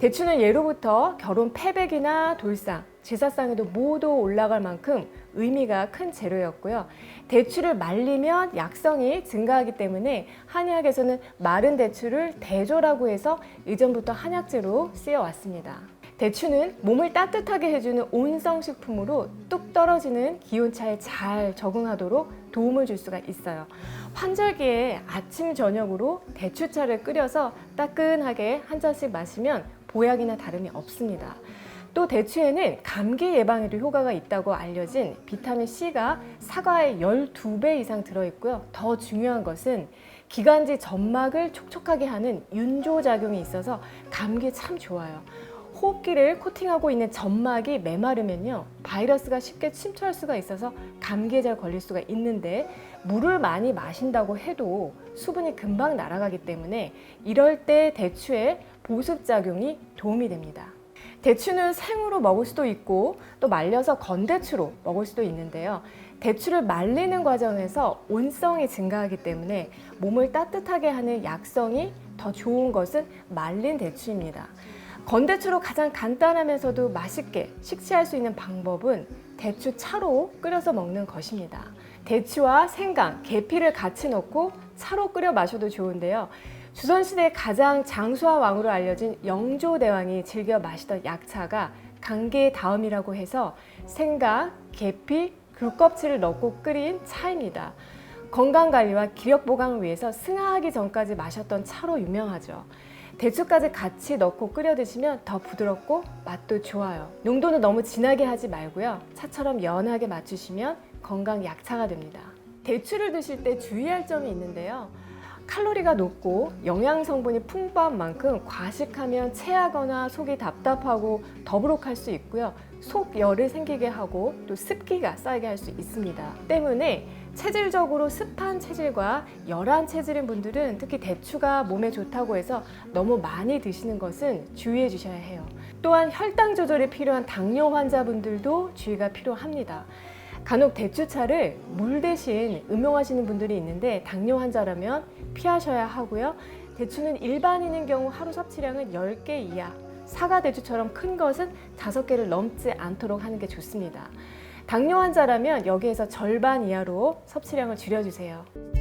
대추는 예로부터 결혼 패백이나 돌상, 제사상에도 모두 올라갈 만큼 의미가 큰 재료였고요. 대추를 말리면 약성이 증가하기 때문에 한의학에서는 마른 대추를 대조라고 해서 이전부터 한약재로 쓰여왔습니다. 대추는 몸을 따뜻하게 해주는 온성식품으로 뚝 떨어지는 기온차에 잘 적응하도록 도움을 줄 수가 있어요. 환절기에 아침 저녁으로 대추차를 끓여서 따끈하게 한 잔씩 마시면 보약이나 다름이 없습니다. 또 대추에는 감기 예방에도 효과가 있다고 알려진 비타민 C가 사과의 12배 이상 들어있고요. 더 중요한 것은 기관지 점막을 촉촉하게 하는 윤조 작용이 있어서 감기에 참 좋아요. 호흡기를 코팅하고 있는 점막이 메마르면요 바이러스가 쉽게 침투할 수가 있어서 감기에 잘 걸릴 수가 있는데 물을 많이 마신다고 해도 수분이 금방 날아가기 때문에 이럴 때 대추의 보습 작용이 도움이 됩니다. 대추는 생으로 먹을 수도 있고 또 말려서 건대추로 먹을 수도 있는데요. 대추를 말리는 과정에서 온성이 증가하기 때문에 몸을 따뜻하게 하는 약성이 더 좋은 것은 말린 대추입니다. 건대추로 가장 간단하면서도 맛있게 식취할 수 있는 방법은 대추 차로 끓여서 먹는 것입니다. 대추와 생강, 계피를 같이 넣고 차로 끓여 마셔도 좋은데요. 조선시대 가장 장수와 왕으로 알려진 영조대왕이 즐겨 마시던 약차가 강계의 다음이라고 해서 생강, 계피, 귤 껍질을 넣고 끓인 차입니다. 건강 관리와 기력 보강을 위해서 승하하기 전까지 마셨던 차로 유명하죠. 대추까지 같이 넣고 끓여 드시면 더 부드럽고 맛도 좋아요. 농도는 너무 진하게 하지 말고요. 차처럼 연하게 맞추시면 건강 약차가 됩니다. 대추를 드실 때 주의할 점이 있는데요. 칼로리가 높고 영양 성분이 풍부한 만큼 과식하면 체하거나 속이 답답하고 더부룩할 수 있고요. 속열을 생기게 하고 또 습기가 쌓이게 할 수 있습니다. 때문에 체질적으로 습한 체질과 열한 체질인 분들은 특히 대추가 몸에 좋다고 해서 너무 많이 드시는 것은 주의해 주셔야 해요. 또한 혈당 조절이 필요한 당뇨 환자분들도 주의가 필요합니다. 간혹 대추차를 물 대신 음용하시는 분들이 있는데 당뇨 환자라면 피하셔야 하고요. 대추는 일반인인 경우 하루 섭취량은 10개 이하, 사과 대추처럼 큰 것은 5개를 넘지 않도록 하는 게 좋습니다. 당뇨 환자라면 여기에서 절반 이하로 섭취량을 줄여주세요.